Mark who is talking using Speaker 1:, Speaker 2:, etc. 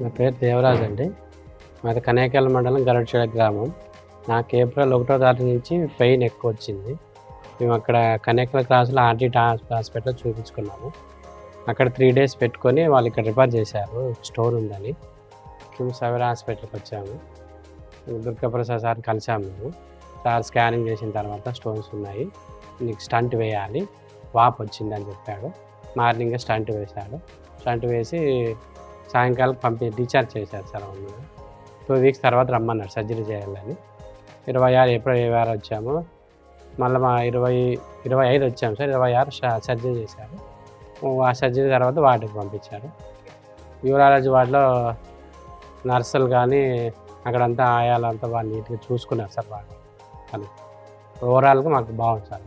Speaker 1: నా పేరు దేవరాజ్ అండి. మాది కనేకల్ మండలం గరడ్చేడ గ్రామం. నాకు ఏప్రిల్ ఒకటో తారీఖు నుంచి పెయిన్ ఎక్కువ వచ్చింది. మేము అక్కడ కనేకల్ క్రాస్లో ఆర్టీట్ హాస్పిటల్ చూపించుకున్నాము. అక్కడ త్రీ డేస్ పెట్టుకొని వాళ్ళు ఇక్కడ రిఫర్ చేశారు. స్టోర్ ఉందని. కిమ్స్ అవర్ హాస్పిటల్కి వచ్చాము. దుర్గాప్రసాద్ సార్ కలిసాము మేము. సార్ స్కానింగ్ చేసిన తర్వాత స్టోన్స్ ఉన్నాయి. నీకు స్టంట్ వేయాలి. వాప్ వచ్చిందని చెప్పాడు. మార్నింగ్ స్టంట్ వేశాడు. స్టంట్ వేసి సాయంకాలం పంపి డిశ్చార్జ్ చేశారు సార్ అవును టూ వీక్స్ తర్వాత రమ్మన్నారు సర్జరీ చేయాలని. ఇరవై ఆరు ఏప్రిల్ ఇరవై ఆరు వచ్చాము. మళ్ళీ మా ఇరవై ఇరవై ఐదు వచ్చాము సార్. ఇరవై ఆరు సర్జరీ చేశారు. ఆ సర్జరీ తర్వాత వార్డుకి పంపించారు. యూరాలజీ వార్డులో నర్సులు కానీ అక్కడంతా ఆయాలంతా బాగా నీట్గా చూసుకున్నారు సార్ వాళ్ళు. అని ఓవరాల్గా మాకు బాగుంది సార్.